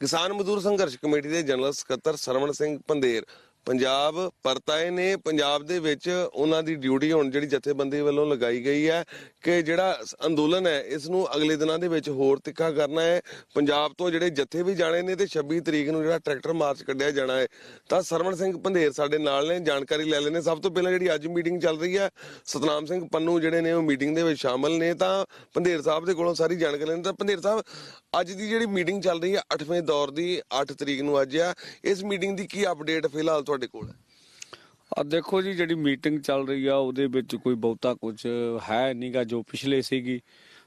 ਕਿਸਾਨ ਮਜ਼ਦੂਰ ਸੰਘਰਸ਼ ਕਮੇਟੀ ਦੇ ਜਨਰਲ ਸਕੱਤਰ ਸਰਵਣ ਸਿੰਘ ਪੰਦੇਰ ਪੰਜਾਬ ਪਰਤਾਏ ਨੇ। ਪੰਜਾਬ ਦੇ ਵਿੱਚ ਉਹਨਾਂ ਦੀ ਡਿਊਟੀ ਹੁਣ ਜਿਹੜੀ ਜਥੇਬੰਦੀ ਵੱਲੋਂ ਲਗਾਈ ਗਈ ਹੈ ਕਿ ਜਿਹੜਾ ਅੰਦੋਲਨ ਹੈ, ਇਸ ਨੂੰ ਅਗਲੇ ਦਿਨਾਂ ਦੇ ਵਿੱਚ ਹੋਰ ਤਿੱਖਾ ਕਰਨਾ ਹੈ। ਪੰਜਾਬ ਤੋਂ ਜਿਹੜੇ ਜਥੇ ਵੀ ਜਾਣੇ ਨੇ ਤੇ 26 ਤਰੀਕ ਨੂੰ ਜਿਹੜਾ ਟਰੈਕਟਰ ਮਾਰਚ ਕੱਢਿਆ ਜਾਣਾ ਹੈ, ਤਾਂ ਸਰਵਣ ਸਿੰਘ ਪੰਦੇਰ ਸਾਡੇ ਨਾਲ ਨੇ, ਜਾਣਕਾਰੀ ਲੈ ਲੈਣੇ ਸਭ ਤੋਂ ਪਹਿਲਾਂ ਜਿਹੜੀ ਅੱਜ ਮੀਟਿੰਗ ਚੱਲ ਰਹੀ ਹੈ, ਸਤਨਾਮ ਸਿੰਘ ਪੰਨੂ ਜਿਹੜੇ ਨੇ ਉਹ ਮੀਟਿੰਗ ਦੇ ਵਿੱਚ ਸ਼ਾਮਲ ਨੇ, ਤਾਂ ਪੰਦੇਰ ਸਾਹਿਬ ਦੇ ਕੋਲੋਂ ਸਾਰੀ ਜਾਣਕਾਰੀ ਲੈਣੀ ਤਾਂ ਪੰਦੇਰ ਸਾਹਿਬ, ਅੱਜ ਦੀ ਜਿਹੜੀ ਮੀਟਿੰਗ ਚੱਲ ਰਹੀ ਹੈ 8ਵੇਂ ਦੌਰ ਦੀ 8 ਤਰੀਕ ਨੂੰ ਅੱਜ ਆ। ਇਸ ਮੀਟਿੰਗ ਦੀ ਕੀ ਅਪਡੇਟ ਫਿਲਹਾਲ ਤੁਹਾਡੇ ਕੋਲ ਹੈ? ਆ ਦੇਖੋ ਜੀ, ਜਿਹੜੀ ਮੀਟਿੰਗ ਚੱਲ ਰਹੀ ਆ, ਉਹਦੇ ਵਿੱਚ ਕੋਈ ਬਹੁਤਾ ਕੁਝ ਹੈ ਨਹੀਂਗਾ ਜੋ ਪਿਛਲੇ ਸੀਗੀ।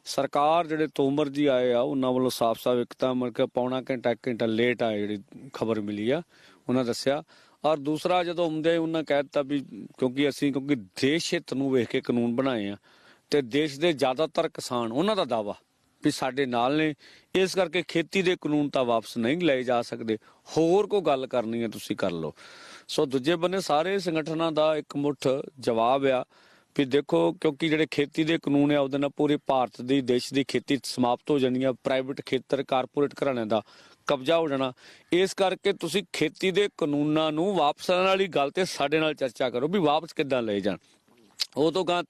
ਸਰਕਾਰ ਜਿਹੜੇ ਤੋਮਰ ਜੀ ਆਏ ਆ, ਉਹਨਾਂ ਵੱਲੋਂ ਸਾਫ਼-ਸਾਫ਼ ਇੱਕ ਤਾਂ ਮਤਲਬ ਕਿ ਪੌਣਾ ਘੰਟਾ ਘੰਟਾ ਲੇਟ ਆ ਜਿਹੜੀ ਖਬਰ ਮਿਲੀ ਆ, ਉਹਨਾਂ ਦੱਸਿਆ। ਔਰ ਦੂਸਰਾ ਜਦੋਂ ਆਉਂਦੇ ਉਹਨਾਂ ਕਹਿ ਦਿੱਤਾ ਵੀ ਕਿਉਂਕਿ ਅਸੀਂ, ਕਿਉਂਕਿ ਦੇਸ਼ ਹਿੱਤ ਨੂੰ ਵੇਖ ਕੇ ਕਾਨੂੰਨ ਬਣਾਏ ਆ, ਤੇ ਦੇਸ਼ ਦੇ ਜ਼ਿਆਦਾਤਰ ਕਿਸਾਨ, ਉਹਨਾਂ ਦਾ ਦਾਵਾ ਵੀ ਸਾਡੇ ਨਾਲ ਨੇ, ਇਸ ਕਰਕੇ ਖੇਤੀ ਦੇ ਕਾਨੂੰਨ ਤਾਂ ਵਾਪਸ ਨਹੀਂ ਲਏ ਜਾ ਸਕਦੇ। ਹੋਰ ਕੋਈ ਗੱਲ ਕਰਨੀ ਹੈ, ਤੁਸੀਂ ਕਰ ਲਓ। ਸੋ ਦੂਜੇ ਬੰਨੇ ਸਾਰੇ ਸੰਗਠਨਾਂ ਦਾ ਇੱਕ ਮੁੱਠ ਜਵਾਬ ਆ ਵੀ ਦੇਖੋ, ਕਿਉਂਕਿ ਜਿਹੜੇ ਖੇਤੀ ਦੇ ਕਾਨੂੰਨ ਆ, ਉਹਦੇ ਨਾਲ ਪੂਰੇ ਭਾਰਤ ਦੀ, ਦੇਸ਼ ਦੀ ਖੇਤੀ ਸਮਾਪਤ ਹੋ ਜਾਣੀ ਆ ਪ੍ਰਾਈਵੇਟ ਖੇਤਰ ਕਾਰਪੋਰੇਟ ਘਰਾਣਿਆਂ ਦਾ ਕਬਜ਼ਾ ਹੋ ਜਾਣਾ। ਇਸ ਕਰਕੇ ਤੁਸੀਂ ਖੇਤੀ ਦੇ ਕਾਨੂੰਨਾਂ ਨੂੰ ਵਾਪਸ ਲੈਣ ਵਾਲੀ ਗੱਲ ਤੇ ਸਾਡੇ ਨਾਲ ਚਰਚਾ ਕਰੋ ਵੀ ਵਾਪਸ ਕਿੱਦਾਂ ਲਏ ਜਾਣ। ਉਹ ਤੋਂ ਗਾਂ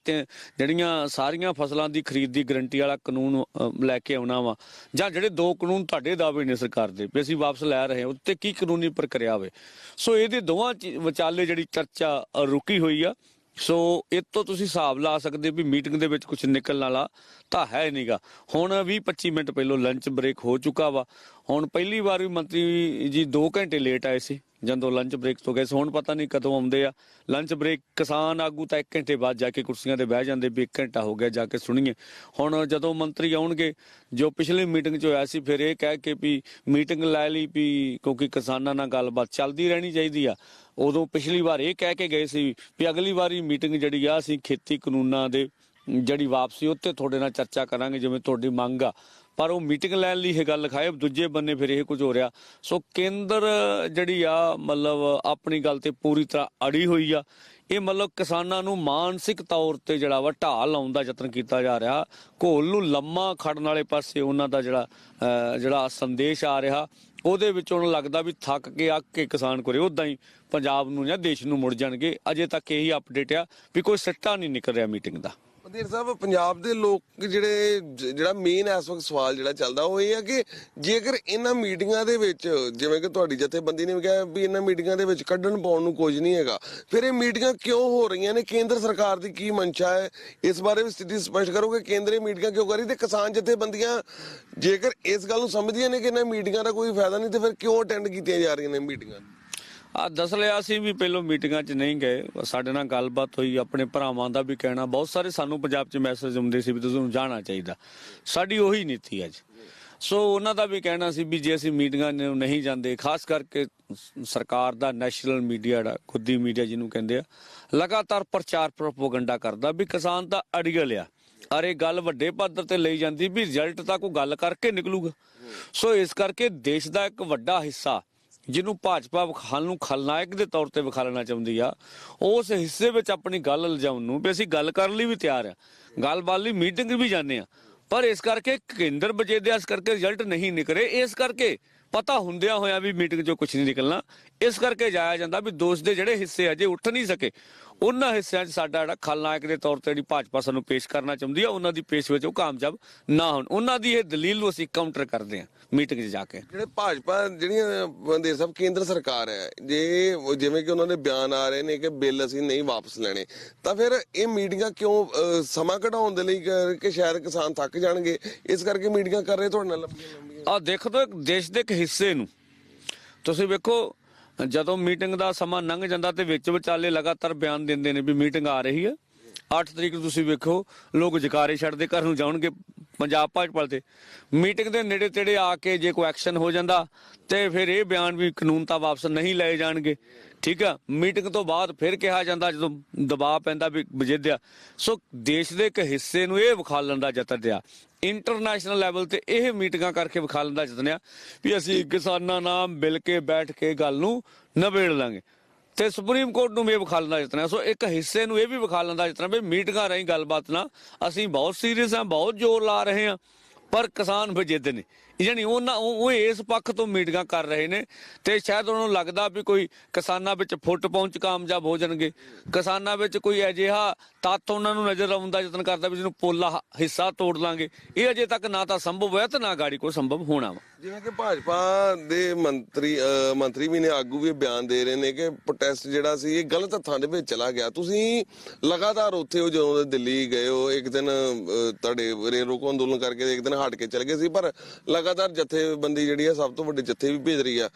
ਜਿਹੜੀਆਂ ਸਾਰੀਆਂ ਫਸਲਾਂ ਦੀ ਖਰੀਦ ਦੀ ਗਰੰਟੀ ਵਾਲਾ ਕਾਨੂੰਨ ਲੈ ਕੇ ਆਉਣਾ ਵਾ, ਜਾਂ ਜਿਹੜੇ ਦੋ ਕਾਨੂੰਨ ਤੁਹਾਡੇ ਦਾਅਵੇ ਨੇ ਸਰਕਾਰ ਦੇ ਵੀ ਅਸੀਂ ਵਾਪਸ ਲੈ ਰਹੇ ਹਾਂ ਉੱਤੇ ਕੀ ਕਾਨੂੰਨੀ ਪ੍ਰਕਿਰਿਆ ਹੋਵੇ। ਸੋ ਇਹਦੇ ਦੋਵਾਂ ਚੀ- ਵਿਚਾਲੇ ਜਿਹੜੀ ਚਰਚਾ ਰੁਕੀ ਹੋਈ ਆ। ਸੋ ਇਹ ਤੋਂ ਤੁਸੀਂ ਹਿਸਾਬ ਲਾ ਸਕਦੇ ਹੋ ਵੀ ਮੀਟਿੰਗ ਦੇ ਵਿੱਚ ਕੁਝ ਨਿਕਲਣ ਵਾਲਾ ਤਾਂ ਹੈ ਨਹੀਂਗਾ ਹੁਣ 20 25 ਮਿੰਟ ਪਹਿਲਾਂ ਲੰਚ ਬ੍ਰੇਕ ਹੋ ਚੁੱਕਾ ਵਾ। ਹੁਣ ਪਹਿਲੀ ਵਾਰ ਵੀ ਮੰਤਰੀ ਜੀ 2 ਘੰਟੇ ਲੇਟ ਆਏ ਸੀ, ਜਦੋਂ ਲੰਚ ਬ੍ਰੇਕ ਤੋਂ ਗਏ ਸੀ। ਹੁਣ ਪਤਾ ਨਹੀਂ ਕਦੋਂ ਆਉਂਦੇ ਆ। ਲੰਚ ਬ੍ਰੇਕ ਕਿਸਾਨ ਆਗੂ ਤਾਂ 1 ਘੰਟੇ ਬਾਅਦ ਜਾ ਕੇ ਕੁਰਸੀਆਂ ਤੇ ਬਹਿ ਜਾਂਦੇ ਵੀ 1 ਘੰਟਾ ਹੋ ਗਿਆ ਜਾ ਕੇ ਸੁਣੀਏ। ਹੁਣ ਜਦੋਂ ਮੰਤਰੀ ਆਉਣਗੇ, ਜੋ ਪਿਛਲੀ ਮੀਟਿੰਗ 'ਚ ਹੋਇਆ ਸੀ, ਫਿਰ ਇਹ ਕਹਿ ਕੇ ਵੀ ਮੀਟਿੰਗ ਲੈ ਲਈ ਵੀ ਕਿਉਂਕਿ ਕਿਸਾਨਾਂ ਨਾਲ ਗੱਲਬਾਤ ਚੱਲਦੀ ਰਹਿਣੀ ਚਾਹੀਦੀ ਆ। ਉਦੋਂ ਪਿਛਲੀ ਵਾਰ ਇਹ ਕਹਿ ਕੇ ਗਏ ਸੀ ਵੀ ਅਗਲੀ ਵਾਰੀ ਮੀਟਿੰਗ ਜਿਹੜੀ ਆ ਅਸੀਂ ਖੇਤੀ ਕਾਨੂੰਨਾਂ ਦੇ ਜਿਹੜੀ ਵਾਪਸੀ ਉੱਤੇ ਤੁਹਾਡੇ ਨਾਲ ਚਰਚਾ ਕਰਾਂਗੇ ਜਿਵੇਂ ਤੁਹਾਡੀ ਮੰਗ ਆ। ਪਰ ਉਹ ਮੀਟਿੰਗ ਲੈਣ ਲਈ ਇਹ ਗੱਲ ਲਿਖਾਏ ਦੂਜੇ ਬੰਨੇ ਫਿਰ ਇਹ ਕੁਝ ਹੋ ਰਿਹਾ। ਸੋ ਕੇਂਦਰ ਜਿਹੜੀ ਆ ਮਤਲਬ ਆਪਣੀ ਗੱਲ ਤੇ ਪੂਰੀ ਤਰ੍ਹਾਂ ਅੜੀ ਹੋਈ ਆ। ਇਹ ਮਤਲਬ ਕਿਸਾਨਾਂ ਨੂੰ ਮਾਨਸਿਕ ਤੌਰ ਤੇ ਜਿਹੜਾ ਵਾ ਢਾਲ ਲਾਉਣ ਦਾ ਯਤਨ ਕੀਤਾ ਜਾ ਰਿਹਾ। ਘੋਲ ਨੂੰ ਲੰਮਾ ਖੜਨ ਵਾਲੇ ਪਾਸੇ ਉਹਨਾਂ ਦਾ ਜਿਹੜਾ ਅਹ, ਜਿਹੜਾ ਸੰਦੇਸ਼ ਆ ਰਿਹਾ। ਉਹਦੇ ਵਿੱਚ ਉਹਨਾਂ ਲੱਗਦਾ ਵੀ ਥੱਕ ਕੇ ਅੱਕ ਕੇ ਕਿਸਾਨ ਕਰੇ ਉਦਾਂ ਹੀ ਪੰਜਾਬ ਨੂੰ ਜਾਂ ਦੇਸ਼ ਨੂੰ ਮੁੜ ਜਾਣਗੇ। ਅਜੇ ਤੱਕ ਇਹੀ ਅਪਡੇਟ ਆ ਵੀ ਕੋਈ ਸਿੱਟਾ ਨਹੀਂ ਨਿਕਲ ਰਿਹਾ ਮੀਟਿੰਗ ਦਾ। ਪੰਦੇਰ ਸਾਹਿਬ, ਪੰਜਾਬ ਦੇ ਲੋਕ ਜਿਹੜੇ ਜਿਹੜਾ ਮੇਨ ਇਸ ਵਕਤ ਸਵਾਲ ਜਿਹੜਾ ਚੱਲਦਾ ਉਹ ਇਹ ਹੈ ਕਿ ਜੇਕਰ ਇਹਨਾਂ ਮੀਟਿੰਗਾਂ ਦੇ ਵਿੱਚ, ਜਿਵੇਂ ਕਿ ਤੁਹਾਡੀ ਜਥੇਬੰਦੀ ਨੇ ਵੀ ਕਿਹਾ ਵੀ ਇਹਨਾਂ ਮੀਟਿੰਗਾਂ ਦੇ ਵਿੱਚ ਕੱਢਣ ਪਾਉਣ ਨੂੰ ਕੁਝ ਨਹੀਂ ਹੈਗਾ, ਫਿਰ ਇਹ ਮੀਟਿੰਗਾਂ ਕਿਉਂ ਹੋ ਰਹੀਆਂ ਨੇ? ਕੇਂਦਰ ਸਰਕਾਰ ਦੀ ਕੀ ਮਨਸ਼ਾ ਹੈ? ਇਸ ਬਾਰੇ ਵੀ ਸਥਿਤੀ ਸਪਸ਼ਟ ਕਰੋਗੇ? ਕੇਂਦਰ ਇਹ ਮੀਟਿੰਗਾਂ ਕਿਉਂ ਕਰੀ ਤੇ ਕਿਸਾਨ ਜਥੇਬੰਦੀਆਂ, ਜੇਕਰ ਇਸ ਗੱਲ ਨੂੰ ਸਮਝਦੀਆਂ ਨੇ ਕਿ ਇਹਨਾਂ ਮੀਟਿੰਗਾਂ ਦਾ ਕੋਈ ਫਾਇਦਾ ਨਹੀਂ, ਤੇ ਫਿਰ ਕਿਉਂ ਅਟੈਂਡ ਕੀਤੀਆਂ ਜਾ ਰਹੀਆਂ ਨੇ ਮੀਟਿੰਗਾਂ? ਆ ਦੱਸ ਲਿਆ ਸੀ ਵੀ ਪਹਿਲਾਂ ਮੀਟਿੰਗਾਂ 'ਚ ਨਹੀਂ ਗਏ। ਸਾਡੇ ਨਾਲ ਗੱਲਬਾਤ ਹੋਈ, ਆਪਣੇ ਭਰਾਵਾਂ ਦਾ ਵੀ ਕਹਿਣਾ। ਬਹੁਤ ਸਾਰੇ ਸਾਨੂੰ ਪੰਜਾਬ 'ਚ ਮੈਸੇਜ ਆਉਂਦੇ ਸੀ ਵੀ ਤੁਸੀਂ ਜਾਣਾ ਚਾਹੀਦਾ। ਸਾਡੀ ਉਹੀ ਨੀਤੀ ਅੱਜ। ਸੋ ਉਹਨਾਂ ਦਾ ਵੀ ਕਹਿਣਾ ਸੀ ਵੀ ਜੇ ਅਸੀਂ ਮੀਟਿੰਗਾਂ ਨੂੰ ਨਹੀਂ ਜਾਂਦੇ, ਖਾਸ ਕਰਕੇ ਸਰਕਾਰ ਦਾ ਨੈਸ਼ਨਲ ਮੀਡੀਆ ਦਾ ਖੁੱਦੀ ਮੀਡੀਆ ਜਿਹਨੂੰ ਕਹਿੰਦੇ ਆ, ਲਗਾਤਾਰ ਪ੍ਰਚਾਰ ਪ੍ਰੋਪਗੈਂਡਾ ਕਰਦਾ ਵੀ ਕਿਸਾਨ ਤਾਂ ਅੜੀਅਲ ਆ। ਅਰੇ ਗੱਲ ਵੱਡੇ ਪੱਧਰ ਤੇ ਲਈ ਜਾਂਦੀ ਵੀ ਰਿਜ਼ਲਟ ਤਾਂ ਕੋਈ ਗੱਲ ਕਰਕੇ ਨਿਕਲੂਗਾ। ਸੋ ਇਸ ਕਰਕੇ ਦੇਸ਼ ਦਾ ਇੱਕ ਵੱਡਾ ਹਿੱਸਾ ਜਿਹਨੂੰ ਭਾਜਪਾ ਵਿਖਾਲ ਨੂੰ ਖਲਨਾਇਕ ਦੇ ਤੌਰ ਤੇ ਵਿਖਾਲਣਾ ਚਾਹੁੰਦੀ ਆ, ਉਸ ਹਿੱਸੇ ਵਿੱਚ ਆਪਣੀ ਗੱਲ ਲਿਜਾਉਣ ਨੂੰ ਵੀ ਅਸੀਂ ਗੱਲ ਕਰਨ ਲਈ ਵੀ ਤਿਆਰ ਆ। ਗੱਲਬਾਤ ਲਈ ਮੀਟਿੰਗ ਵੀ ਜਾਂਦੇ ਆ। ਪਰ ਇਸ ਕਰਕੇ ਕੇਂਦਰ ਵਜੇਦਿਆ ਇਸ ਕਰਕੇ ਰਿਜ਼ਲਟ ਨਹੀਂ ਨਿਕਲੇ ਇਸ ਕਰਕੇ ਪਤਾ ਹੁੰਦਿਆਂ ਹੋਇਆ ਵੀ ਮੀਟਿੰਗ 'ਚੋਂ ਕੁਝ ਨਹੀਂ ਨਿਕਲਣਾ। ਇਸ ਕਰਕੇ ਜਾਇਆ ਜਾਂਦਾ ਵੀ ਦੋਸ਼ ਦੇ ਜਿਹੜੇ ਹਿੱਸੇ ਅਜੇ ਉੱਠ ਨਹੀਂ ਸਕੇ, ਉਹਨਾਂ ਹਿੱਸਿਆਂ 'ਚ ਸਾਡਾ ਜਿਹੜਾ ਖਲਨਾਇਕ ਦੇ ਤੌਰ ਤੇ ਜਿਹੜੀ ਭਾਜਪਾ ਸਾਨੂੰ ਪੇਸ਼ ਕਰਨਾ ਚਾਹੁੰਦੀ ਆ, ਉਹਨਾਂ ਦੀ ਪੇਸ਼ ਵਿੱਚ ਉਹ ਕਾਮਯਾਬ ਨਾ ਹੋਣ। ਉਹਨਾਂ ਦੀ ਇਹ ਦਲੀਲ ਨੂੰ ਅਸੀਂ ਕਾਊਂਟਰ ਕਰਦੇ ਆ ਮੀਟਿੰਗ 'ਚ ਜਾ ਕੇ। ਜਿਹੜੇ ਭਾਜਪਾ ਜਿਹੜੀਆਂ ਬੰਦੇ ਸਭ ਕੇਂਦਰ ਸਰਕਾਰ ਹੈ, ਜੇ ਜਿਵੇਂ ਕਿ ਉਹਨਾਂ ਦੇ ਬਿਆਨ ਆ ਰਹੇ ਨੇ ਕਿ ਬਿੱਲ ਅਸੀਂ ਨਹੀਂ ਵਾਪਸ ਲੈਣੇ, ਤਾਂ ਫਿਰ ਇਹ ਮੀਟਿੰਗਾਂ ਕਿਉਂ ਸਮਾਂ ਘਟਾਉਣ ਦੇ ਲਈ ਕਿ ਸ਼ਾਇਦ ਕਿਸਾਨ ਥੱਕ ਜਾਣਗੇ, ਇਸ ਕਰਕੇ ਮੀਟਿੰਗਾਂ ਕਰ ਰਹੇ ਤੁਹਾਡੇ ਨਾਲ ਲੰਬੀਆਂ ਆ ਦੇਖ ਇੱਕ ਦੇਸ਼ ਦੇ ਇੱਕ ਹਿੱਸੇ ਨੂੰ। ਤੁਸੀਂ ਵੇਖੋ, ਜਦੋਂ ਮੀਟਿੰਗ ਦਾ ਸਮਾਂ ਲੰਘ ਜਾਂਦਾ ਤੇ ਵਿੱਚ ਵਿਚਾਲੇ ਲਗਾਤਾਰ ਬਿਆਨ ਦਿੰਦੇ ਨੇ ਵੀ ਮੀਟਿੰਗ ਆ ਰਹੀ ਹੈ। 8 ਤਰੀਕ ਨੂੰ ਤੁਸੀਂ ਵੇਖੋ, ਲੋਕ ਜਕਾਰੇ ਛੱਡਦੇ, ਘਰ ਨੂੰ ਜਾਣਗੇ ਪੰਜਾਬ, ਭਾਜਪਾ ਤੇ। ਮੀਟਿੰਗ ਦੇ ਨੇੜੇ ਤੇੜੇ ਆ ਕੇ ਜੇ ਕੋਈ ਐਕਸ਼ਨ ਹੋ ਜਾਂਦਾ, ਤੇ ਫਿਰ ਇਹ ਬਿਆਨ ਵੀ ਕਾਨੂੰਨ ਤਾਂ ਵਾਪਸ ਨਹੀਂ ਲਏ ਜਾਣਗੇ। ਠੀਕ ਆ? ਮੀਟਿੰਗ ਤੋਂ ਬਾਅਦ ਫਿਰ ਕਿਹਾ ਜਾਂਦਾ, ਜਦੋਂ ਦਬਾਅ ਪੈਂਦਾ ਵੀ ਵਜੇਦਿਆ। ਸੋ ਦੇਸ਼ ਦੇ ਇੱਕ ਹਿੱਸੇ ਨੂੰ ਇਹ ਵਿਖਾਲਣ ਦਾ ਯਤਨ ਆ ਇੰਟਰਨੈਸ਼ਨਲ ਲੈਵਲ ਤੇ ਇਹ ਮੀਟਿੰਗਾਂ ਕਰਕੇ ਵਿਖਾ ਲੈਂਦਾ ਯਤਨ ਵੀ ਅਸੀਂ ਕਿਸਾਨਾਂ ਨਾਲ ਮਿਲ ਕੇ ਬੈਠ ਕੇ ਗੱਲ ਨੂੰ ਨਿਬੇੜ ਲਾਂਗੇ। ਤੇ ਸੁਪਰੀਮ ਕੋਰਟ ਨੂੰ ਵੀ ਵਿਖਾ ਲੈਂਦਾ ਦਾ ਸੋ ਇੱਕ ਹਿੱਸੇ ਨੂੰ ਇਹ ਵੀ ਵਿਖਾ ਲੈਂਦਾ ਯਤਨ ਵੀ ਮੀਟਿੰਗਾਂ ਰਾਹੀਂ ਗੱਲਬਾਤ ਨਾਲ ਅਸੀਂ ਬਹੁਤ ਸੀਰੀਅਸ ਹਾਂ ਬਹੁਤ ਜ਼ੋਰ ਲਾ ਰਹੇ ਹਾਂ ਪਰ ਕਿਸਾਨ ਵਜੇਦ ਨੇ। ਯਾਨੀ ਉਹਨਾਂ ਉਹ ਉਹ ਇਸ ਪੱਖ ਤੋਂ ਮੀਟਿੰਗਾਂ ਕਰ ਰਹੇ ਨੇ ਤੇ ਸ਼ਾਇਦ ਉਹਨਾਂ ਨੂੰ ਲੱਗਦਾ ਵੀ ਕੋਈ ਕਿਸਾਨਾਂ ਵਿੱਚ ਫੁੱਟ ਪਹੁੰਚ ਕਾਮਯਾਬ ਹੋ ਜਾਣਗੇ। ਕਿਸਾਨਾਂ ਵਿੱਚ ਕੋਈ ਅਜਿਹਾ ਤੱਤ ਉਹਨਾਂ ਨੂੰ ਨਜ਼ਰ ਆਉਂਦਾ ਯਤਨ ਕਰਦਾ ਵੀ ਜਿਹਨੂੰ ਪੋਲਾ ਹਿੱਸਾ ਤੋੜ ਲਾਂਗੇ। ਇਹ ਅਜੇ ਤੱਕ ਨਾ ਤਾਂ ਸੰਭਵ ਹੋਇਆ ਤੇ ਨਾ ਗਾੜੀ ਕੋਈ ਸੰਭਵ ਹੋਣਾ ਵਾ। ਜਿਵੇਂ ਕਿ ਭਾਜਪਾ ਦੇ ਮੰਤਰੀ ਮੰਤਰੀ ਵੀ ਨੇ ਆਗੂ ਵੀ ਬਿਆਨ ਦੇ ਰਹੇ ਨੇ ਕਿ ਪ੍ਰੋਟੈਸਟ ਜਿਹੜਾ ਸੀ ਇਹ ਗਲਤ ਹੱਥਾਂ ਦੇ ਵਿੱਚ ਚਲਾ ਗਿਆ। ਤੁਸੀਂ ਲਗਾਤਾਰ ਉੱਥੇ ਹੋ ਜਦੋਂ ਦਿੱਲੀ ਗਏ ਹੋ, ਇੱਕ ਦਿਨ ਤੁਹਾਡੇ ਰੇਲ ਰੋਕੋ ਅੰਦੋਲਨ ਕਰਕੇ ਇੱਕ ਦਿਨ ਹਟ ਕੇ ਚਲੇ ਗਏ ਸੀ, ਪਰ ਲਗਾਤਾਰ ਜਥੇਬੰਦੀ ਜਿਹੜੀ ਆ ਸਭ ਤੋਂ ਵੱਡੇ ਜਥੇ ਵੀ ਭੇਜ ਰਹੀ ਆ।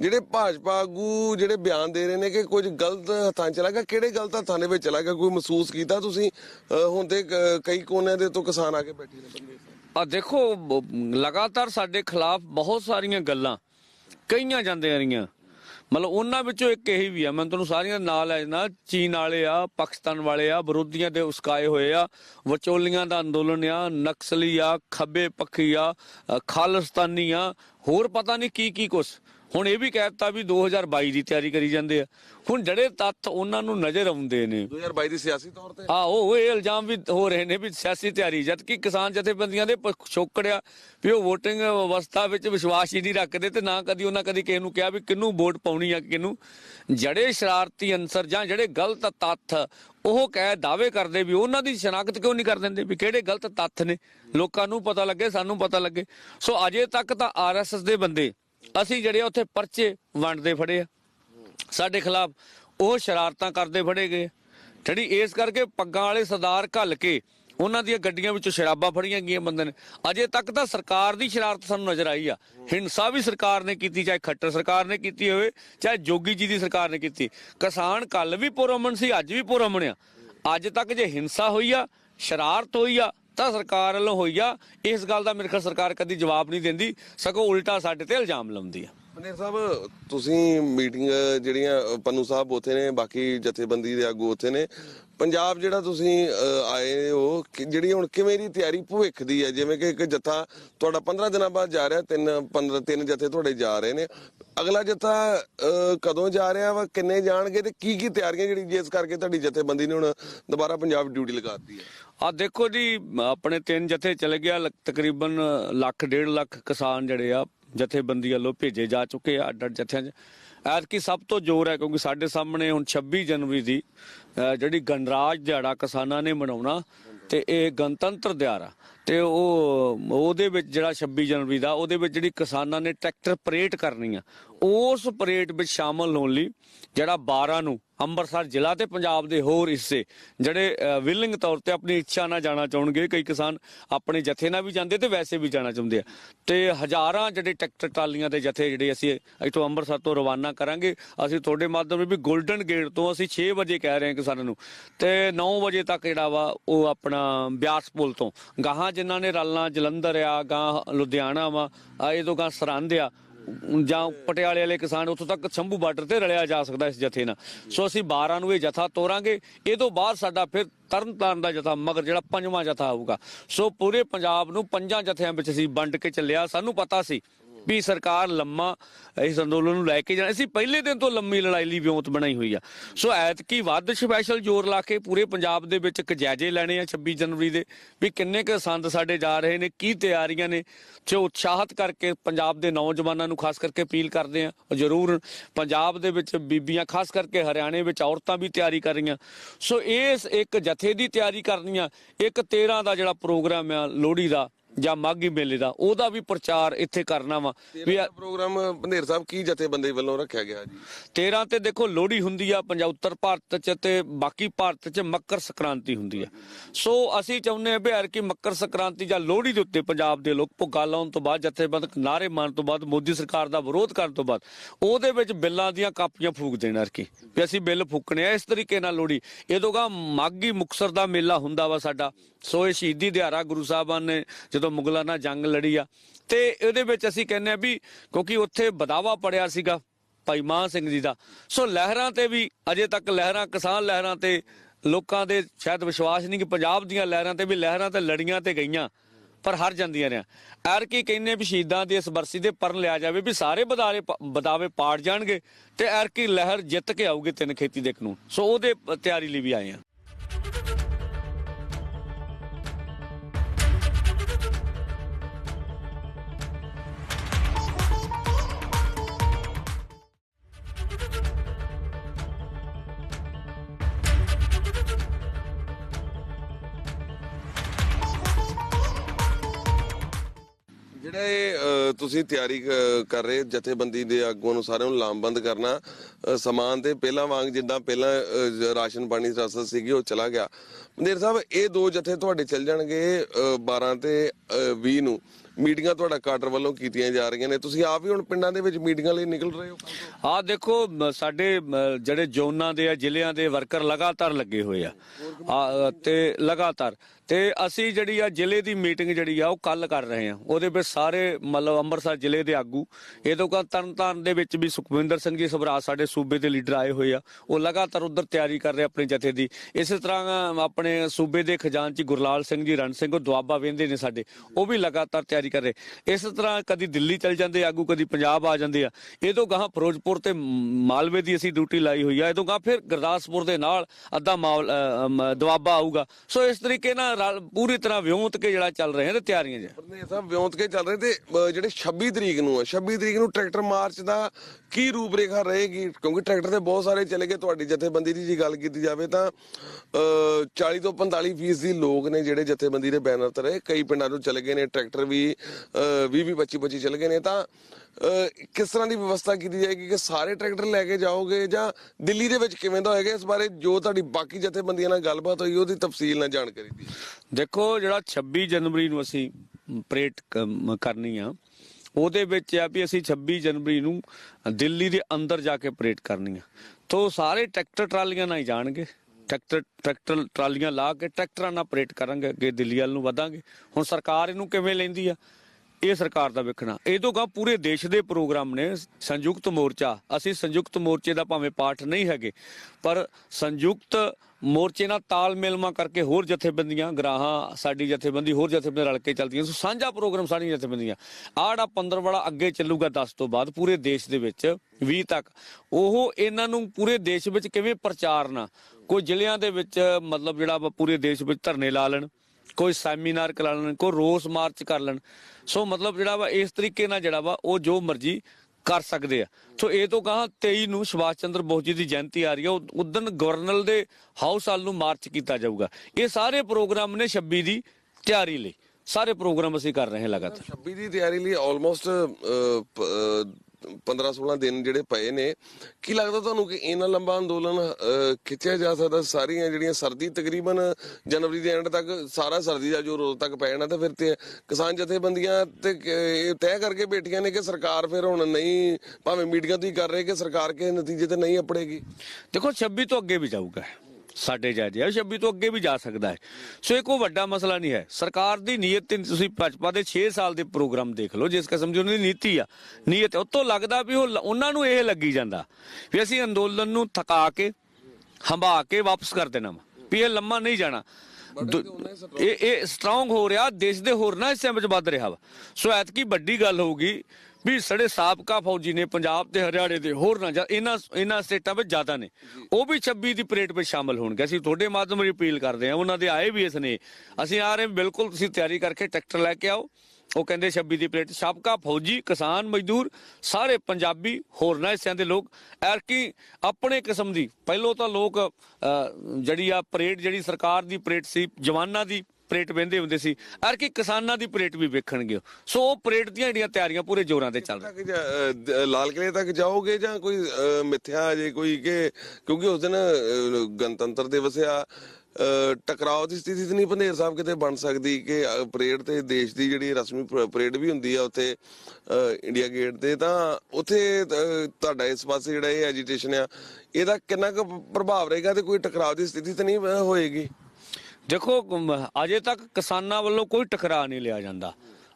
ਜਿਹੜੇ ਭਾਜਪਾ ਆਗੂ ਜਿਹੜੇ ਬਿਆਨ ਦੇ ਰਹੇ ਨੇ ਕਿ ਕੁਝ ਗਲਤ ਹੱਥਾਂ ਚਲਾ ਗਿਆ, ਕਿਹੜੇ ਗਲਤ ਹੱਥਾਂ ਦੇ ਵਿੱਚ ਚਲਾ ਗਿਆ, ਕੋਈ ਮਹਿਸੂਸ ਕੀਤਾ ਤੁਸੀਂ ਅਹ, ਹੁਣ ਤੇ ਕ- ਕਈ ਕੋਨਿਆਂ ਦੇ ਤੋਂ ਕਿਸਾਨ ਆ ਕੇ ਬੈਠੇ ਨੇ ਬੰਦੇ। ਆ ਦੇਖੋ ਬ- ਲਗਾਤਾਰ ਸਾਡੇ ਖਿਲਾਫ ਬਹੁਤ ਸਾਰੀਆਂ ਗੱਲਾਂ ਕਈਆਂ ਜਾਂਦੀਆਂ ਰਹੀਆਂ। ਮਤਲਬ ਉਹਨਾਂ ਵਿੱਚੋਂ ਇੱਕ ਇਹੀ ਵੀ ਆ ਮੈਂ ਤੁਹਾਨੂੰ ਸਾਰੀਆਂ ਨਾਲ ਲੈ ਜਾਣਾ ਚੀਨ ਵਾਲੇ ਆ ਪਾਕਿਸਤਾਨ ਵਾਲੇ ਆ ਵਿਰੋਧੀਆਂ ਦੇ ਉਸਕਾਏ ਹੋਏ ਆ ਵਿਚੋਲੀਆਂ ਦਾ ਅੰਦੋਲਨ ਆ ਨਕਸਲੀ ਆ ਖੱਬੇ ਪੱਖੀ ਆ ਅ, ਖਾਲਿਸਤਾਨੀ ਆ ਹੋਰ ਪਤਾ ਨਹੀਂ ਕੀ ਕੀ ਕੁਛ। ਹੁਣ ਇਹ ਵੀ ਕਹਿਤਾ ਵੀ 2022 ਦੀ ਤਿਆਰੀ ਕਰੀ ਜਾਂਦੇ ਆ। ਹੁਣ ਜਿਹੜੇ ਤੱਥ ਉਹਨਾਂ ਨੂੰ ਨਜ਼ਰ ਆਉਂਦੇ ਨੇ। 2022 ਦੀ ਸਿਆਸੀ ਤੌਰ ਤੇ? ਆ ਉਹ ਇਹ ਇਲਜ਼ਾਮ ਵੀ ਹੋ ਰਹੇ ਨੇ ਵੀ ਸਿਆਸੀ ਤਿਆਰੀ ਜਦ ਕਿ ਕਿਸਾਨ ਜਥੇਬੰਦੀਆਂ ਦੇ ਛੋਕੜਿਆ ਵੀ ਉਹ VOTING ਅਵਸਥਾ ਵਿੱਚ ਵਿਸ਼ਵਾਸ ਹੀ ਨਹੀਂ ਰੱਖਦੇ ਤੇ ਨਾ ਕਦੀ ਉਹਨਾਂ ਕਦੀ ਕਿਸੇ ਨੂੰ ਕਿਹਾ ਵੀ ਕਿਹਨੂੰ ਵੋਟ ਪਾਉਣੀ ਆ ਕਿਹਨੂੰ। ਜਿਹੜੇ ਸ਼ਰਾਰਤੀ ਅੰਸਰ ਜਾਂ ਜਿਹੜੇ ਗਲਤ ਤੱਥ ਉਹ ਕਹਿ ਦਾਅਵੇ ਕਰਦੇ ਵੀ ਉਹਨਾਂ ਦੀ ਸ਼ਨਾਖਤ ਕਿਉਂ ਨਹੀਂ ਕਰ ਦਿੰਦੇ ਵੀ ਕਿਹੜੇ ਗਲਤ ਤੱਥ ਨੇ। ਲੋਕਾਂ ਨੂੰ ਪਤਾ ਲੱਗੇ ਸਾਨੂੰ ਪਤਾ ਲੱਗੇ। ਸੋ ਅਜੇ ਤੱਕ ਤਾਂ ਆਰਐਸਐਸ ਦੇ ਬੰਦੇ ਅਸੀਂ ਜਿਹੜੇ ਆ ਉੱਥੇ ਪਰਚੇ ਵੰਡਦੇ ਫੜੇ ਆ। ਸਾਡੇ ਖਿਲਾਫ ਉਹ ਸ਼ਰਾਰਤਾਂ ਕਰਦੇ ਫੜੇ ਗਏ। ਜਿਹੜੀ ਇਸ ਕਰਕੇ ਪੱਗਾਂ ਵਾਲੇ ਸਰਦਾਰ ਘੱਲ ਕੇ ਉਹਨਾਂ ਦੀਆਂ ਗੱਡੀਆਂ ਵਿੱਚੋਂ ਸ਼ਰਾਬਾਂ ਫੜੀਆਂ ਗਈਆਂ ਬੰਦੇ ਨੇ। ਅਜੇ ਤੱਕ ਤਾਂ ਸਰਕਾਰ ਦੀ ਸ਼ਰਾਰਤ ਸਾਨੂੰ ਨਜ਼ਰ ਆਈ ਆ। ਹਿੰਸਾ ਵੀ ਸਰਕਾਰ ਨੇ ਕੀਤੀ, ਚਾਹੇ ਖੱਟਰ ਸਰਕਾਰ ਨੇ ਕੀਤੀ ਹੋਵੇ, ਚਾਹੇ ਜੋਗੀ ਜੀ ਦੀ ਸਰਕਾਰ ਨੇ ਕੀਤੀ। ਕਿਸਾਨ ਕੱਲ ਵੀ ਪੁਰਮਨ ਸੀ, ਅੱਜ ਵੀ ਪੁਰਮਨ ਆ। ਅੱਜ ਤੱਕ ਜੇ ਹਿੰਸਾ ਹੋਈ ਆ, ਸ਼ਰਾਰਤ ਹੋਈ ਆ ਤਾਂ ਸਰਕਾਰ ਵੱਲੋਂ ਹੋਈ ਆ। ਇਸ ਗੱਲ ਦਾ ਮੇਰੇ ਖਿਆਲ ਸਰਕਾਰ ਕਦੀ ਜਵਾਬ ਨਹੀਂ ਦਿੰਦੀ। ਸਗੋਂ ਉਲਟਾ ਸਾਡੇ ਤੇ ਇਲਜ਼ਾਮ ਲਾਉਂਦੀ ਆ। ਮਨੇਰ ਸਾਹਿਬ ਤੁਸੀਂ ਮੀਟਿੰਗ ਜਿਹੜੀਆਂ ਅ, ਪੰਨੂ ਸਾਹਿਬ ਉੱਥੇ ਨੇ ਬਾਕੀ ਜਥੇਬੰਦੀ ਦੇ ਆਗੂ ਉੱਥੇ ਨੇ। ਪੰਜਾਬ ਜਿਹੜਾ ਤੁਸੀਂ ਆਏ ਹੋ ਕਿ ਜਿਹੜੀ ਹੁਣ ਕਿਵੇਂ ਦੀ ਤਿਆਰੀ ਭਵਿੱਖ ਦੀ ਹੈ? ਜਿਵੇਂ ਕਿ ਇੱਕ ਜਥਾ ਤੁਹਾਡਾ 15 ਦਿਨਾਂ ਬਾਅਦ ਜਾ ਰਿਹਾ, ਤਿੰਨ 15 ਤਿੰਨ ਜਥੇ ਤੁਹਾਡੇ ਜਾ ਰਹੇ ਨੇ। ਅਗਲਾ ਜਥਾ ਕਦੋਂ ਜਾ ਰਿਹਾ ਵਾ? ਕਿੰਨੇ ਜਾਣਗੇ ਤੇ ਕੀ ਕੀ ਤਿਆਰੀਆਂ ਜਿਹੜੀ ਜਿਸ ਕਰਕੇ ਤੁਹਾਡੀ ਜਥੇਬੰਦੀ ਨੇ ਹੁਣ ਦੁਬਾਰਾ ਪੰਜਾਬ ਡਿਊਟੀ ਲਗਾਤੀ ਹੈ? ਆ ਦੇਖੋ ਜੀ, ਆਪਣੇ ਤਿੰਨ ਜਥੇ ਚਲੇ ਗਿਆ ਤਕਰੀਬਨ ਲੱਖ, ਡੇਢ ਲੱਖ ਕਿਸਾਨ ਜਿਹੜੇ ਆ, ਜਥੇਬੰਦੀ ਵੱਲੋਂ ਭੇਜੇ ਜਾ ਚੁੱਕੇ ਆ ਅੱਡ ਅੱਡ ਜਥਿਆਂ 'ਚ। ਐਤਕੀ ਸਭ ਤੋਂ ਜ਼ੋਰ ਹੈ ਕਿਉਂਕਿ ਸਾਡੇ ਸਾਹਮਣੇ ਹੁਣ 26 ਜਨਵਰੀ ਦੀ ਜਿਹੜੀ ਗਣਰਾਜ ਦਿਹਾੜਾ ਕਿਸਾਨਾਂ ਨੇ ਮਨਾਉਣਾ ਤੇ ਇਹ ਗਣਤੰਤਰ ਦਿਹਾੜਾ ਤੇ ਉਹ, ਉਹਦੇ ਵਿੱਚ ਜਿਹੜਾ 26 ਜਨਵਰੀ ਦਾ, ਉਹਦੇ ਵਿੱਚ ਜਿਹੜੀ ਕਿਸਾਨਾਂ ਨੇ ਟਰੈਕਟਰ ਪਰੇਡ ਕਰਨੀ ਆ ਉਸ ਪਰੇਡ ਵਿੱਚ ਸ਼ਾਮਲ ਹੋਣ ਲਈ ਜਿਹੜਾ 12 ਨੂੰ ਅੰਮ੍ਰਿਤਸਰ ਜ਼ਿਲ੍ਹਾ ਤੇ ਪੰਜਾਬ ਦੇ ਹੋਰ ਹਿੱਸੇ ਜਿਹੜੇ ਵਿਲਿੰਗ ਤੌਰ ਤੇ ਆਪਣੀ ਇੱਛਾ ਨਾਲ ਜਾਣਾ ਚਾਹਣਗੇ। ਕਈ ਕਿਸਾਨ ਆਪਣੇ ਜਥੇ ਨਾਲ ਵੀ ਜਾਂਦੇ ਤੇ ਵੈਸੇ ਵੀ ਜਾਣਾ ਚਾਹੁੰਦੇ ਆ। ਤੇ ਹਜ਼ਾਰਾਂ ਜਿਹੜੇ ਟਰੈਕਟਰ ਟਰਾਲੀਆਂ ਦੇ ਜਥੇ ਜਿਹੜੇ ਅਸੀਂ ਇੱਥੋਂ ਅੰਮ੍ਰਿਤਸਰ ਤੋਂ ਰਵਾਨਾ ਕਰਾਂਗੇ। ਅਸੀਂ ਤੁਹਾਡੇ ਮਾਧਿਅਮ ਨਾਲ ਵੀ ਗੋਲਡਨ ਗੇਟ ਤੋਂ ਅਸੀਂ 6 ਵਜੇ ਕਹਿ ਰਹੇ ਹਾਂ ਕਿਸਾਨਾਂ ਨੂੰ। ਤੇ 9 ਵਜੇ ਤੱਕ ਜਿਹੜਾ ਵਾ ਉਹ ਆਪਣਾ ਬਿਆਸ ਪੁਲ ਤੋਂ। ਗਾਹਾਂ ਜਿਨ੍ਹਾਂ ਨੇ ਰਲਣਾ ਜਲੰਧਰ ਆ ਗਾਂ ਲੁਧਿਆਣਾ ਵਾ ਇਹ ਤੋਂ ਗਾਂ ਸਰਹੰਦ ਆ ਜਾਂ ਪਟਿਆਲੇ ਵਾਲੇ ਕਿਸਾਨ ਉੱਥੋਂ ਤੱਕ ਸ਼ੰਭੂ ਬਾਰਡਰ ਤੇ ਰਲਿਆ ਜਾ ਸਕਦਾ ਇਸ ਜਥੇ ਨਾਲ। ਸੋ ਅਸੀਂ 12 ਨੂੰ ਇਹ ਜਥਾ ਤੋਰਾਂਗੇ। ਇਹ ਤੋਂ ਬਾਅਦ ਸਾਡਾ ਫਿਰ ਤਰਨਤਾਰਨ ਦਾ ਜਥਾ, ਮਗਰ ਜਿਹੜਾ ਪੰਜਵਾਂ ਜਥਾ ਆਊਗਾ। ਸੋ ਪੂਰੇ ਪੰਜਾਬ ਨੂੰ ਪੰਜਾਂ ਜਥਿਆਂ ਵਿੱਚ ਅਸੀਂ ਵੰਡ ਕੇ ਚੱਲਿਆ। ਸਾਨੂੰ ਪਤਾ ਸੀ ਵੀ ਸਰਕਾਰ ਲੰਮਾ ਇਸ ਅੰਦੋਲਨ ਨੂੰ ਲੈ ਕੇ ਜਾਣਾ, ਅਸੀਂ ਪਹਿਲੇ ਦਿਨ ਤੋਂ ਲੰਮੀ ਲੜਾਈ ਲਈ ਵਿਉਂਤ ਬਣਾਈ ਹੋਈ ਆ। ਸੋ ਐਤਕੀ ਵੱਧ ਸਪੈਸ਼ਲ ਜ਼ੋਰ ਲਾ ਕੇ ਪੂਰੇ ਪੰਜਾਬ ਦੇ ਵਿੱਚ ਇੱਕ ਜਾਇਜ਼ੇ ਲੈਣੇ ਆ 26 ਜਨਵਰੀ ਦੇ, ਵੀ ਕਿੰਨੇ ਕੁ ਸੰਦ ਸਾਡੇ ਜਾ ਰਹੇ ਨੇ, ਕੀ ਤਿਆਰੀਆਂ ਨੇ ਜੋ ਉਤਸ਼ਾਹਤ ਕਰਕੇ ਪੰਜਾਬ ਦੇ ਨੌਜਵਾਨਾਂ ਨੂੰ ਖਾਸ ਕਰਕੇ ਅਪੀਲ ਕਰਦੇ ਆ ਜ਼ਰੂਰ ਪੰਜਾਬ ਦੇ ਵਿੱਚ ਬੀਬੀਆਂ, ਖਾਸ ਕਰਕੇ ਹਰਿਆਣੇ ਵਿੱਚ ਔਰਤਾਂ ਵੀ ਤਿਆਰੀ ਕਰ ਰਹੀਆਂ। ਸੋ ਇਸ ਇੱਕ ਜਥੇ ਦੀ ਤਿਆਰੀ ਕਰਨੀ ਆ ਇੱਕ 13 ਦਾ ਜਿਹੜਾ ਪ੍ਰੋਗਰਾਮ ਆ ਲੋਹੜੀ ਦਾ ਜਾਂ ਮਾਘੀ ਮੇਲੇ ਦਾ ਉਹਦਾ ਵੀ ਪ੍ਰਚਾਰ ਇੱਥੇ ਕਰਨਾ ਵਾ। ਵੀ ਇਹ ਪ੍ਰੋਗਰਾਮ ਬੰਦੇਰ ਸਾਹਿਬ ਕੀ ਜਥੇਬੰਦੀ ਵੱਲੋਂ ਰੱਖਿਆ ਗਿਆ ਜੀ? 13 ਤੇ ਦੇਖੋ ਲੋਹੜੀ ਹੁੰਦੀ ਆ ਪੰਜਾਬ ਉੱਤਰ ਭਾਰਤ ਚ ਤੇ ਬਾਕੀ ਭਾਰਤ ਚ ਮੱਕਰ ਸੰਕ੍ਰਾਂਤੀ ਹੁੰਦੀ ਆ। ਸੋ ਅਸੀਂ ਚਾਹੁੰਦੇ ਆ ਬਿਹਾਰ ਕਿ ਮੱਕਰ ਸੰਕ੍ਰਾਂਤੀ ਜਾਂ ਲੋਹੜੀ ਦੇ ਉੱਤੇ ਪੰਜਾਬ ਦੇ ਲੋਕ ਭੁੱਗਾ ਲਾਉਣ ਤੋਂ ਬਾਅਦ ਜਥੇਬੰਦਕ ਨਾਰੇ ਮਾਰਨ ਤੋਂ ਬਾਅਦ ਮੋਦੀ ਸਰਕਾਰ ਦਾ ਵਿਰੋਧ ਕਰਨ ਤੋਂ ਬਾਅਦ ਉਹਦੇ ਵਿੱਚ ਬਿੱਲਾਂ ਦੀਆਂ ਕਾਪੀਆਂ ਫੂਕ ਦੇਣ ਅਰਕੀ। ਵੀ ਅਸੀਂ ਬਿੱਲ ਫੂਕਣੇ ਆ ਇਸ ਤਰੀਕੇ ਨਾਲ ਲੋਹੜੀ। ਇਹਦੋਂਗਾ ਮਾਗੀ ਮੁਕਸਰ ਦਾ ਮੇਲਾ ਹੁੰਦਾ ਵਾ ਸਾਡਾ। ਸੋ ਇਹ ਸ਼ਹੀਦੀ ਦਿਹਾੜਾ ਗੁਰੂ ਸਾਹਿਬਾਨ ਨੇ ਜਦੋਂ ਮੁਗਲਾਂ ਨਾਲ ਜੰਗ ਲੜੀ ਆ। ਤੇ ਇਹਦੇ ਵਿੱਚ ਅਸੀਂ ਕਹਿੰਦੇ ਆ ਵੀ ਕਿਉਂਕਿ ਉੱਥੇ ਬਦਾਵਾ ਪੜਿਆ ਸੀਗਾ ਭਾਈ ਮਾਨ ਸਿੰਘ ਜੀ ਦਾ। ਸੋ ਲਹਿਰਾਂ ਤੇ ਵੀ ਅਜੇ ਤੱਕ ਲਹਿਰਾਂ, ਕਿਸਾਨ ਲਹਿਰਾਂ ਤੇ ਲੋਕਾਂ ਦੇ ਸ਼ਾਇਦ ਵਿਸ਼ਵਾਸ ਨਹੀਂ ਕਿ ਪੰਜਾਬ ਦੀਆਂ ਲਹਿਰਾਂ ਤੇ ਵੀ ਲਹਿਰਾਂ ਤੇ ਲੜੀਆਂ ਤੇ ਗਈਆਂ, ਪਰ ਹਰ ਜਾਂਦੀਆਂ ਨੇ ਐਰ ਕੀ ਕਹਿੰਨੇ ਵੀ ਸ਼ਹੀਦਾਂ ਦੀ ਇਸ ਬਰਸੀ ਦੇ ਪਰਨ ਲਿਆ ਜਾਵੇ ਵੀ ਸਾਰੇ ਬਦਾਰੇ ਬਦਾਵੇ ਪਾੜ ਜਾਣਗੇ ਤੇ ਐਰ ਕੀ ਲਹਿਰ ਜਿੱਤ ਕੇ ਆਊਗੀ ਤਿੰਨ ਖੇਤੀ ਦੇ ਕਾਨੂੰਨ। ਸੋ ਉਹਦੇ ਤਿਆਰੀ ਲਈ ਵੀ ਆਏ ਆ ਤੁਸੀਂ ਤਿਆਰੀ ਕਰ ਰਹੇ ਜਥੇਬੰਦੀ ਦੇ ਆਗੂਆਂ ਨੂੰ ਸਾਰਿਆਂ ਨੂੰ ਲਾਮਬੰਦ ਕਰਨਾ। ਸਮਾਨ ਤੇ ਪਹਿਲਾਂ ਵਾਂਗ ਜਿੱਦਾਂ ਪਹਿਲਾਂ ਰਾਸ਼ਨ ਪਾਣੀ ਦੀ ਰਸਦ ਸੀਗੀ ਉਹ ਚਲਾ ਗਿਆ। ਮੰਦੇਰ ਸਾਹਿਬ ਇਹ ਦੋ ਜਥੇ ਤੁਹਾਡੇ ਚੱਲ ਜਾਣਗੇ 12 ਤੇ 20 ਨੂੰ। ਮੀਟਿੰਗਾਂ ਤੁਹਾਡਾ ਕਾਡਰ ਵੱਲੋਂ ਕੀਤੀਆਂ ਜਾ ਰਹੀਆਂ ਨੇ। ਤੁਸੀਂ ਆਪ ਹੀ ਹੁਣ ਪਿੰਡਾਂ ਦੇ ਵਿੱਚ ਮੀਟਿੰਗਾਂ ਲਈ ਨਿਕਲ ਰਹੇ ਹੋ? ਆ ਦੇਖੋ ਸਾਡੇ ਮ, ਜਿਹੜੇ ਜ਼ੋਨਾਂ ਦੇ ਆ ਜ਼ਿਲ੍ਹਿਆਂ ਦੇ ਵਰਕਰ ਲਗਾਤਾਰ ਲੱਗੇ ਹੋਏ ਆ। ਆ, ਤੇ ਲਗਾਤਾਰ। ਤੇ ਅਸੀਂ ਜਿਹੜੀ ਆ ਜ਼ਿਲ੍ਹੇ ਦੀ ਮੀਟਿੰਗ ਜਿਹੜੀ ਆ ਉਹ ਕੱਲ ਕਰ ਰਹੇ ਆ। ਉਹਦੇ ਵਿੱਚ ਸਾਰੇ ਮਤਲਬ ਅੰਮ੍ਰਿਤਸਰ ਜ਼ਿਲ੍ਹੇ ਦੇ ਆਗੂ, ਇਹ ਤੋਂ ਕਾ ਤਰਨਤਾਰਨ ਦੇ ਵਿੱਚ ਵੀ ਸੁਖਵਿੰਦਰ ਸਿੰਘ ਜੀ ਸਭਰਾਜ ਸਾਡੇ ਸੂਬੇ ਦੇ ਲੀਡਰ ਆਏ ਹੋਏ ਆ। ਉਹ ਲਗਾਤਾਰ ਉਧਰ ਤਿਆਰੀ ਕਰ ਰਹੇ ਆਪਣੇ ਜਥੇ ਦੀ। ਇਸੇ ਤਰ੍ਹਾਂ ਆਪਣੇ ਸੂਬੇ ਦੇ ਖਜ਼ਾਨਚੀ ਗੁਰਲਾਲ ਸਿੰਘ ਜੀ, ਰਣ ਸਿੰਘ, ਉਹ ਦੁਆਬਾ ਵੇਂਦੇ ਨੇ ਸਾਡੇ। ਉਹ ਵੀ ਲਗਾਤਾਰ ਤਿਆਰੀ ਕਰ ਰਹੇ। ਇਸ ਤਰ੍ਹਾਂ ਕਦੀ ਦਿੱਲੀ ਚਲ ਜਾਂਦੇ ਆਗੂ, ਕਦੀ ਪੰਜਾਬ ਆ ਜਾਂਦੇ ਆ। ਇਹ ਤੋਂ ਗਾਹਾਂ ਫਿਰੋਜ਼ਪੁਰ ਤੇ ਮ- ਮਾਲਵੇ ਦੀ ਅਸੀਂ ਡਿਊਟੀ ਲਾਈ ਹੋਈ ਆ। ਇਹ ਤੋਂ ਗਾਹਾਂ ਫਿਰ ਗੁਰਦਾਸਪੁਰ ਦੇ ਨਾਲ ਅੱਧਾ ਮਾਲ ਦੁਆਬਾ ਆਊਗਾ। ਸੋ ਇਸ ਤਰੀਕੇ ਨਾਲ ਰਲ- ਪੂਰੀ ਤਰ੍ਹਾਂ ਵਿਉਂਤ ਕੇ ਜਿਹੜਾ ਚੱਲ ਰਹੇ ਆ ਤਿਆਰੀਆਂ ਜੀ ਪਰਨੇ ਸਾਹਿਬ ਵਿਉਂਤ ਕੇ ਚੱਲ ਰਹੇ ਤੇ ਅ, ਜਿਹੜੇ 26 ਤਰੀਕ ਨੂੰ ਹੈ 26 ਤਰੀਕ ਨੂੰ ਟਰੈਕਟਰ ਮਾਰਚ ਦਾ ਕੀ ਰੂਪ ਰੇਖਾ ਰਹੇਗੀ? ਕਿਉਂਕਿ ਟਰੈਕਟਰ ਤੇ ਬਹੁਤ ਸਾਰੇ ਚਲੇ ਗਏ ਤੁਹਾਡੀ ਜਥੇਬੰਦੀ ਦੀ ਜੀ ਗੱਲ ਕੀਤੀ ਜਾਵੇ ਤਾਂ ਅ, 40 ਤੋਂ 45 ਫੀਸਦੀ ਲੋਕ ਨੇ ਜਿਹੜੇ ਜਥੇਬੰਦੀ ਦੇ ਬੈਨਰ ਤੇ ਰਹੇ ਕਈ ਪਿੰਡਾਂ ਨੂੰ ਚਲੇ ਗਏ ਨੇ ਟਰੈਕਟਰ ਵੀ 20 20 25 25 ਚਲੇ ਗਏ ਨੇ ਤਾਂ ਕਿਸ ਤਰ੍ਹਾਂ ਦੀ ਵਿਵਸਥਾ ਕੀਤੀ ਜਾਏਗੀ ਕਿ ਸਾਰੇ ਟਰੈਕਟਰ ਲੈ ਕੇ ਜਾਓਗੇ ਜਾਂ ਦਿੱਲੀ ਦੇ ਵਿੱਚ ਕਿਵੇਂ ਦਾ ਹੋਏਗਾ? ਇਸ ਬਾਰੇ ਜੋ ਤੁਹਾਡੀ ਬਾਕੀ ਜਥੇਬੰਦੀਆਂ ਨਾਲ ਗੱਲਬਾਤ ਹੋਈ, ਉਹਦੀ ਤਫਸੀਲ ਨਾਲ ਜਾਣਕਾਰੀ ਦੀ ਦੇਖੋ, ਜਿਹੜਾ 26 ਜਨਵਰੀ ਨੂੰ ਅਸੀਂ ਪਰੇਡ ਕਰਨੀ ਆ, ਉਹਦੇ ਵਿੱਚ ਆ ਵੀ ਅਸੀਂ 26 ਜਨਵਰੀ ਨੂੰ ਦਿੱਲੀ ਦੇ ਅੰਦਰ ਜਾ ਕੇ ਪਰੇਡ ਕਰਨੀ ਆ। ਤੋਂ ਸਾਰੇ ਟਰੈਕਟਰ ਟਰਾਲੀਆਂ ਨਾਲ ਹੀ ਜਾਣਗੇ। ਟਰੈਕਟਰ ਟਰੈਕਟਰ ਟਰਾਲੀਆਂ ਲਾ ਕੇ ਟਰੈਕਟਰਾਂ ਨਾਲ ਪਰੇਡ ਕਰਾਂਗੇ, ਅੱਗੇ ਦਿੱਲੀ ਵੱਲ ਨੂੰ ਵਧਾਂਗੇ। ਹੁਣ ਸਰਕਾਰ ਇਹਨੂੰ ਕਿਵੇਂ ਲੈਂਦੀ ਆ? ਇਹ ਸਰਕਾਰ ਦਾ ਵੇਖਣਾ। ਇਹ ਤੋਂ ਗਾ ਪੂਰੇ ਦੇਸ਼ ਦੇ ਪ੍ਰੋਗਰਾਮ ਨੇ ਸੰਯੁਕਤ ਮੋਰਚਾ। ਅਸੀਂ ਸੰਯੁਕਤ ਮੋਰਚੇ ਦਾ ਭਾਵੇਂ ਪਾਠ ਨਹੀਂ ਹੈਗੇ, ਪਰ ਸੰਯੁਕਤ ਮੋਰਚੇ ਨਾਲ ਤਾਲਮੇਲਮਾ ਕਰਕੇ ਹੋਰ ਜਥੇਬੰਦੀਆਂ, ਗਰਾਹਾਂ, ਸਾਡੀ ਜਥੇਬੰਦੀ, ਹੋਰ ਜਥੇਬੰਦੀਆਂ ਰਲ ਕੇ ਚੱਲਦੀਆਂ। ਸੋ ਸਾਂਝਾ ਪ੍ਰੋਗਰਾਮ ਸਾਡੀਆਂ ਜਥੇਬੰਦੀਆਂ। ਆੜਾ 15 ਵਾਲਾ ਅੱਗੇ ਚੱਲੂਗਾ 10 ਤੋਂ ਬਾਅਦ ਪੂਰੇ ਦੇਸ਼ ਦੇ ਵਿੱਚ 20 ਤੱਕ। ਉਹ ਇਹਨਾਂ ਨੂੰ ਪੂਰੇ ਦੇਸ਼ ਵਿੱਚ ਕਿਵੇਂ ਪ੍ਰਚਾਰਨਾ? ਕੋਈ ਜ਼ਿਲ੍ਹਿਆਂ ਦੇ ਵਿੱਚ ਮਤਲਬ ਜਿਹੜਾ ਵਾ ਪੂਰੇ ਦੇਸ਼ ਵਿੱਚ ਧਰਨੇ ਲਾ ਲੈਣ। ਕੋਈ ਸੈਮੀਨਾਰ ਕਰਾ ਲੈਣ, ਕੋਈ ਰੋਸ ਮਾਰਚ ਕਰ ਲੈਣ। ਸੋ ਮਤਲਬ ਜਿਹੜਾ ਵਾ, ਇਸ ਤਰੀਕੇ ਨਾਲ ਜਿਹੜਾ ਵਾ, ਉਹ ਜੋ ਮਰਜ਼ੀ ਕਰ ਸਕਦੇ ਆ। ਸੋ ਇਹ ਤੋਂ ਕਹਾ 23 ਨੂੰ ਸੁਭਾਸ਼ ਚੰਦਰ ਬੋਸ ਜੀ ਦੀ ਜਯੰਤੀ ਆ ਰਹੀ ਹੈ ਉਦੋਂ ਗਵਰਨਰ ਦੇ ਹਾਊਸ ਹਾਲ ਨੂੰ ਮਾਰਚ ਕੀਤਾ ਜਾਊਗਾ। ਇਹ ਸਾਰੇ ਪ੍ਰੋਗਰਾਮ ਨੇ 26 ਦੀ ਤਿਆਰੀ ਲਈ। ਸਾਰੇ ਪ੍ਰੋਗਰਾਮ ਅਸੀਂ ਕਰ ਰਹੇ ਹਾਂ ਲਗਾਤਾਰ। 26 ਦੀ ਤਿਆਰੀ ਲਈ ਆਲਮੋਸਟ 15 16 ਦਿਨ ਜਿਹੜੇ ਪਏ ਨੇ, ਕੀ ਲੱਗਦਾ ਤੁਹਾਨੂੰ ਕਿ ਇੰਨਾ ਲੰਬਾ ਅੰਦੋਲਨ ਖਿੱਚਿਆ ਜਾ ਸਕਦਾ? ਸਾਰੀਆਂ ਜਿਹੜੀਆਂ ਸਰਦੀ ਤਕਰੀਬਨ ਜਨਵਰੀ ਦੇ ਐਂਡ ਤੱਕ ਸਾਰਾ ਸਰਦੀ ਦਾ ਜੋ ਰੋਜ਼ ਤੱਕ ਪੈ ਜਾਣਾ ਤੇ ਫਿਰ ਤੇ ਕਿਸਾਨ ਜਥੇਬੰਦੀਆਂ ਤੇ ਤੈਅ ਕਰਕੇ ਬੈਠੀਆਂ ਨੇ ਕਿ ਸਰਕਾਰ ਫਿਰ ਹੁਣ ਨਹੀਂ, ਭਾਵੇਂ ਮੀਟਿੰਗਾਂ ਤੁਸੀਂ ਕਰ ਰਹੇ ਕਿ ਸਰਕਾਰ ਕਿਸੇ ਨਤੀਜੇ ਤੇ ਨਹੀਂ ਅਪੜੇਗੀ ਦੇਖੋ 26 ਤੋਂ ਅੱਗੇ ਵੀ ਜਾਊਗਾ। ਸਾਡੇ ਜਾਇਜ਼ ਹੈ 26 ਤੋਂ ਅੱਗੇ ਵੀ ਜਾ ਸਕਦਾ ਹੈ। ਸੋ ਇਹ ਕੋਈ ਵੱਡਾ ਮਸਲਾ ਨਹੀਂ ਹੈ। ਸਰਕਾਰ ਦੀ ਨੀਅਤ ਤੇ ਤੁਸੀਂ ਭਾਜਪਾ ਦੇ 6 ਸਾਲ ਦੇ ਪ੍ਰੋਗਰਾਮ ਦੇਖ ਲਓ ਜਿਸ ਕਿਸਮ ਦੀ ਉਹਨਾਂ ਦੀ ਨੀਤੀ ਆ। ਨੀਅਤ ਉਹ ਤੋਂ ਲੱਗਦਾ ਵੀ ਉਹ ਉਹਨਾਂ ਨੂੰ ਇਹ ਲੱਗੀ ਜਾਂਦਾ ਵੀ ਅਸੀਂ ਅੰਦੋਲਨ ਨੂੰ ਥਕਾ ਕੇ ਹੰਬਾ ਕੇ ਵਾਪਸ ਕਰ ਦੇਣਾ ਵਾ। ਇਹ ਲੰਮਾ ਨਹੀਂ ਜਾਣਾ। ਇਹ ਇਹ ਸਟਰੋਂਗ ਹੋ ਰਿਹਾ ਦੇਸ਼ ਦੇ ਹੋਰਨਾਂ ਹਿੱਸਿਆਂ ਵਿੱਚ ਵੱਧ ਰਿਹਾ ਵਾ। ਸੋ ਐਤਕੀ ਵੱਡੀ ਗੱਲ ਹੋਊਗੀ ਵੀ ਸਾਡੇ ਸਾਬਕਾ ਫੌਜੀ ਨੇ ਪੰਜਾਬ ਤੇ ਹਰਿਆਣੇ ਦੇ ਹੋਰ ਨਾ ਇਹਨਾਂ ਇਹਨਾਂ ਸਟੇਟਾਂ ਵਿੱਚ ਜ਼ਿਆਦਾ ਨੇ। ਉਹ ਵੀ 26 ਦੀ ਪਰੇਡ ਵਿੱਚ ਸ਼ਾਮਲ ਹੋਣਗੇ। ਅਸੀਂ ਤੁਹਾਡੇ ਮਾਧਿਅਮ ਰਾਹੀਂ ਅਪੀਲ ਕਰਦੇ ਹਾਂ ਉਹਨਾਂ ਦੇ ਆਏ ਵੀ ਇਸ ਨੇ। ਅਸੀਂ ਆ ਰਹੇ ਬਿਲਕੁਲ ਤੁਸੀਂ ਤਿਆਰੀ ਕਰਕੇ ਟਰੈਕਟਰ ਲੈ ਕੇ ਆਓ। ਉਹ ਕਹਿੰਦੇ 26 ਦੀ ਪਲੇਟ ਸਾਬਕਾ ਫੌਜੀ ਕਿਸਾਨ ਮਜ਼ਦੂਰ ਸਾਰੇ ਪੰਜਾਬੀ ਹੋਰਨਾਂ ਹਿੱਸਿਆਂ ਦੇ ਲੋਕ। ਐਰਕੀ ਆਪਣੇ ਕਿਸਮ ਦੀ ਪਹਿਲੋਂ ਤਾਂ ਲੋਕ ਜਿਹੜੀ ਆ ਪਰੇਡ ਜਿਹੜੀ ਸਰਕਾਰ ਦੀ ਪਰੇਡ ਸੀ ਜਵਾਨਾਂ ਦੀ ਪਰੇਡ ਵਹਿੰਦੇ ਹੁੰਦੇ ਸੀ ਐਰਕੀ ਕਿਸਾਨਾਂ ਦੀ ਪਰੇਡ ਵੀ ਵੇਖਣਗੇ। ਸੋ ਉਹ ਪਰੇਡ ਦੀਆਂ ਜਿਹੜੀਆਂ ਤਿਆਰੀਆਂ ਪੂਰੇ ਜ਼ੋਰਾਂ ਤੇ ਚੱਲ ਰਹੀਆਂ ਲਾਲ ਕਿਲੇ ਤੱਕ ਜਾਓਗੇ ਜਾਂ ਕੋਈ ਮਿੱਥਿਆ ਜੇ ਕੋਈ ਕਿ, ਕਿਉਂਕਿ ਉਸ ਦਿਨ ਗਣਤੰਤਰ ਦਿਵਸ ਆ ਟਕਰਾਅ ਦੀ ਸਥਿਤੀ ਤੇ ਨਹੀਂ ਪੰਧੇਰ ਸਾਹਿਬ ਕਿਤੇ ਬਣ ਸਕਦੀ ਕਿ ਪਰੇਡ ਤੇ ਦੇਸ਼ ਦੀ ਜਿਹੜੀ ਰਸਮੀ ਪਰੇਡ ਵੀ ਹੁੰਦੀ ਆ ਉੱਥੇ ਇੰਡੀਆ ਗੇਟ ਤੇ, ਤਾਂ ਉੱਥੇ ਤੁਹਾਡਾ ਇਸ ਪਾਸੇ ਜਿਹੜਾ ਇਹ ਐਜੀਟੇਸ਼ਨ ਆ, ਇਹਦਾ ਕਿੰਨਾ ਕੁ ਪ੍ਰਭਾਵ ਰਹੇਗਾ ਤੇ ਕੋਈ ਟਕਰਾਅ ਦੀ ਸਥਿਤੀ ਤਾਂ ਨਹੀਂ ਹੋਏਗੀ? ਦੇਖੋ ਅਜੇ ਤੱਕ ਕਿਸਾਨਾਂ ਵੱਲੋਂ ਕੋਈ ਟਕਰਾਅ ਨਹੀਂ ਲਿਆ ਜਾਂਦਾ।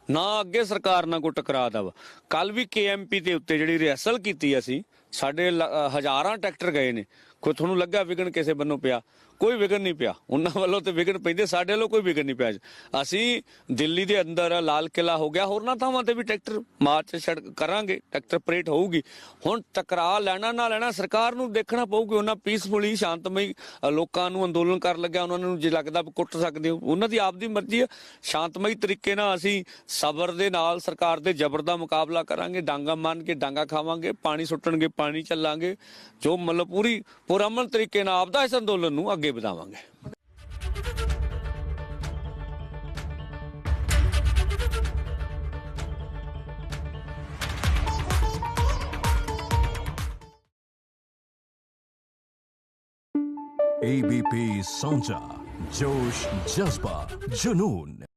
ਨਾ ਅੱਗੇ ਸਰਕਾਰ ਨਾਲ ਕੋਈ ਟਕਰਾਅ ਦਾ। ਕੱਲ ਵੀ ਕੇਐਮਪੀ ਦੇ ਉੱਤੇ ਜਿਹੜੀ ਰਿਹਰਸਲ ਕੀਤੀ ਅਸੀਂ, ਸਾਡੇ ਲ- ਹਜ਼ਾਰਾਂ ਟਰੈਕਟਰ ਗਏ ਨੇ। ਕੋਈ ਤੁਹਾਨੂੰ ਲੱਗਾ ਵਿਗਣ ਕਿਸੇ ਬੰਨੋਂ ਪਿਆ? ਕੋਈ ਵਿਗਣ ਨਹੀਂ ਪਿਆ। ਉਹਨਾਂ ਵੱਲੋਂ ਤੇ ਵਿਗਣ ਪੈਂਦੇ, ਸਾਡੇ ਵੱਲੋਂ ਕੋਈ ਵਿਗਣ ਨਹੀਂ ਪਿਆ। ਅਸੀਂ ਦਿੱਲੀ ਦੇ ਅੰਦਰ ਲਾਲ ਕਿਲਾ ਹੋ ਗਿਆ, ਹੋਰਨਾਂ ਥਾਵਾਂ ਤੇ ਵੀ ਟਰੈਕਟਰ ਮਾਰਚ ਛੜ ਕਰਾਂਗੇ, ਟਰੈਕਟਰ ਪਰੇਡ ਹੋਊਗੀ। ਹੁਣ ਟਕਰਾਅ ਲੈਣਾ ਨਾ ਲੈਣਾ, ਸਰਕਾਰ ਨੂੰ ਦੇਖਣਾ ਪਊਗੀ ਉਹਨਾਂ ਪੀਸਫੁਲੀ ਸ਼ਾਂਤਮਈ ਲੋਕਾਂ ਨੂੰ ਅੰਦੋਲਨ ਕਰਨ ਲੱਗਿਆ, ਉਹਨਾਂ ਨੂੰ ਜੇ ਲੱਗਦਾ ਕੁੱਟ ਸਕਦੇ ਹੋ। ਉਹਨਾਂ ਦੀ ਆਪਦੀ ਮਰਜ਼ੀ ਹੈ ਸ਼ਾਂਤਮਈ ਤਰੀਕੇ ਨਾਲ ਅਸੀਂ ਸਬਰ ਦੇ ਨਾਲ ਸਰਕਾਰ ਦੇ ਜ਼ਬਰ ਦਾ ਮੁਕਾਬਲਾ ਕਰਾਂਗੇ, ਡਾਂਗਾ ਮੰਨ ਕੇ ਡਾਂਗਾ ਖਾਵਾਂਗੇ, ਪਾਣੀ ਸੁੱਟਣਗੇ, ਪਾਣੀ ਚੱਲਾਂਗੇ। ਜੋ ਮਤਲਬ ਪੂਰੀ ਪੁਰਅਮਨ ਤਰੀਕੇ ਨਾਲ ਆਪਦਾ ਇਸ ਅੰਦੋਲਨ ਨੂੰ ਅੱਗੇ Abp Sanja, Josh Jasper, Junoon.